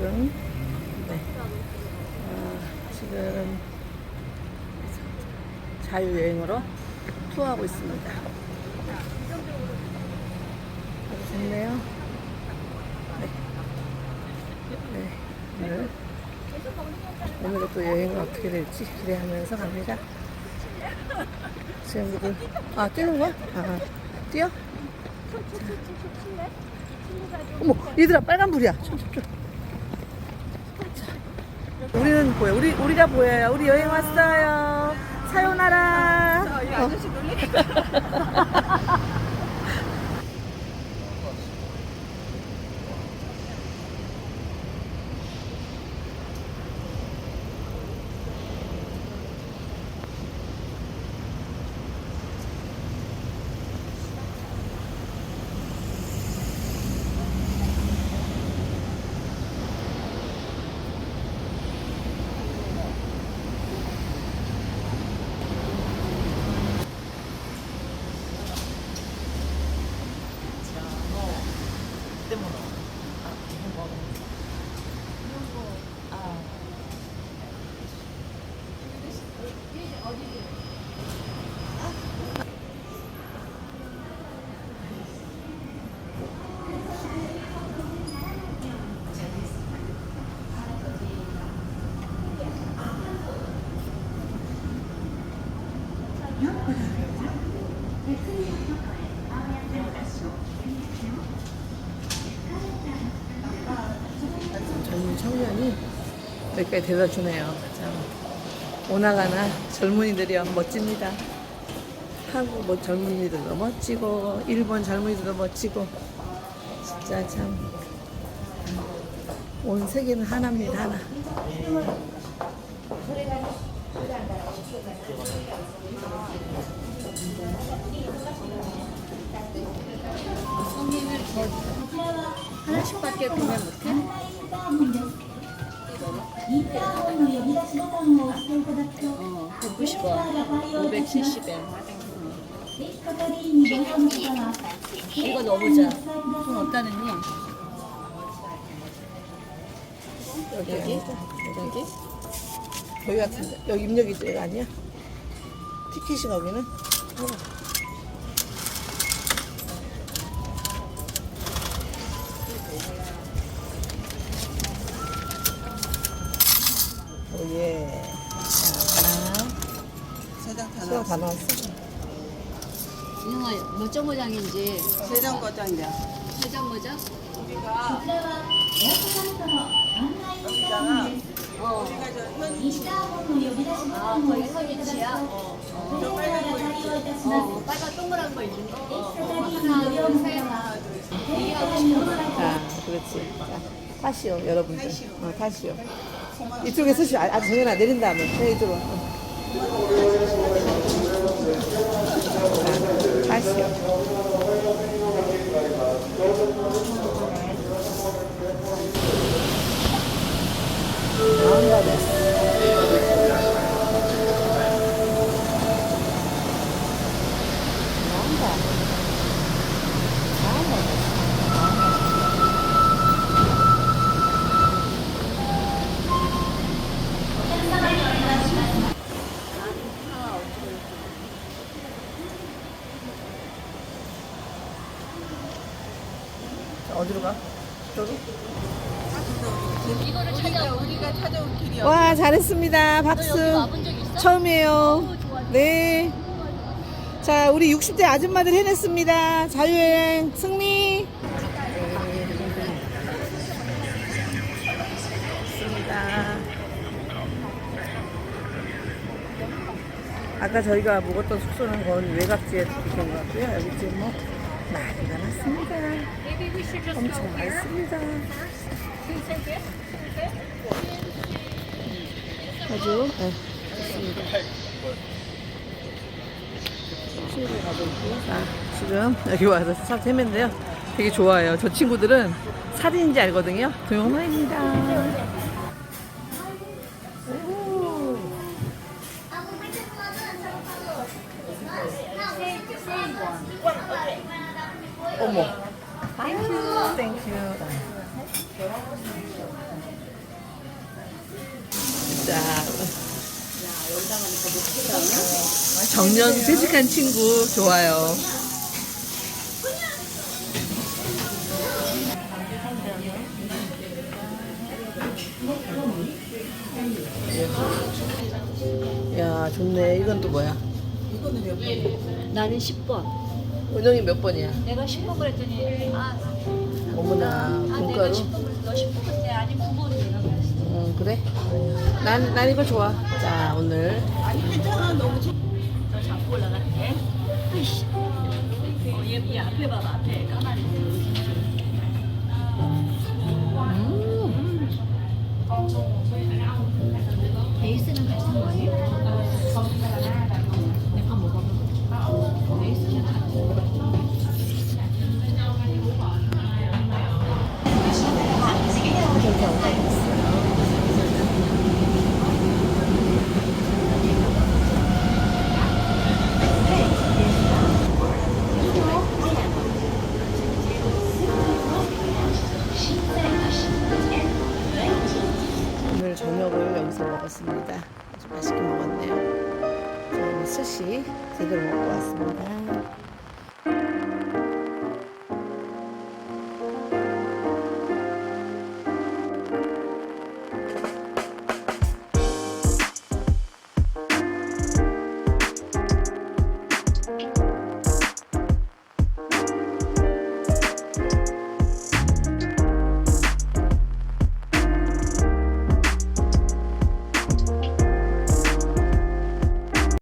지금 네. 아, 지금 자유여행으로 투어하고 있습니다. 아주 좋네요. 네. 네. 오늘 오늘의 또 여행은 어떻게 될지 기대하면서 갑니다. 친구들 아 뛰는 거야? 아 뛰어? 어머 얘들아 빨간 불이야 좀, 좀, 좀. 자, 우리는 보여 우리 우리가 보여요? 우리 여행 왔어요. 사요나라. 어. 젊은 청년이 여기까지 데려다 주네요. 참 오나가나 젊은이들이요 멋집니다. 한국 뭐 젊은이들도 멋지고 일본 젊은이들도 멋지고 진짜 참 온 세계는 하나입니다 하나. 하나씩밖에 구매 못해? 570엔 이거 넣어보자. 좀 없다는요? 여기? 여기? 여기? 여기 같은데. 여기 입력이 돼, 아니야? 티켓이 거기는? 오, 예. 수영 다 나왔어. 나왔어. 이놈아 몇 정거장인지 재정거장이야. 몇 정거장? 우리가 여기잖아. 어. 우리가 저 현, 아 거기 선인지야? 어, 어. 저 빨간 거 있지. 어, 어 빨간 동그란 거 있는 거 자, 그렇지. 자, 타시오, 여러분들. 타시오. 어, 타시오. 이쪽에 서시오. 아, 아, 정연아, 내린 다음에. 그냥 네, 이쪽으로. 어. 자, 타 어디로 가? 저로? 이거를 찾아 우리가 찾아온 길이야. 와, 잘했습니다. 박수. 여기 와본 적 있어? 처음이에요. 네. 자, 우리 60대 아줌마들 해냈습니다. 자유여행 승리. 아까 저희가 묵었던 숙소는 거의 외곽지에 있던 것 같고요. 여기 지금 뭐 많이 많았습니다. 엄청 많습니다. 아주 네, 좋습니다. 가고 있고요. 자, 지금 여기 와서 차 헤맨데요. 되게 좋아요. 저 친구들은 사진인지 알거든요. 동영상입니다. 어머. 땡큐. 땡큐. 자. 정년 퇴직한 친구 좋아요. 야 좋네. 이건 또 뭐야? 나는 10번. 은영이 몇 번이야? 내가 10번 그랬더니 아, 어머나 아 내가 분가로. 10번 그랬어. 너 10번 그때 아니 9번 내가 그랬어. 응 그래? 난, 난 이거 좋아. 자 오늘 너 잡고 올라갔대. 으이씨. 어, 얘, 얘 앞에 봐봐 앞에 까마리. 베 오늘 저녁을 여기서 먹었습니다. 아주 맛있게 먹었네요. 저는 스시 제대로 먹고 왔습니다.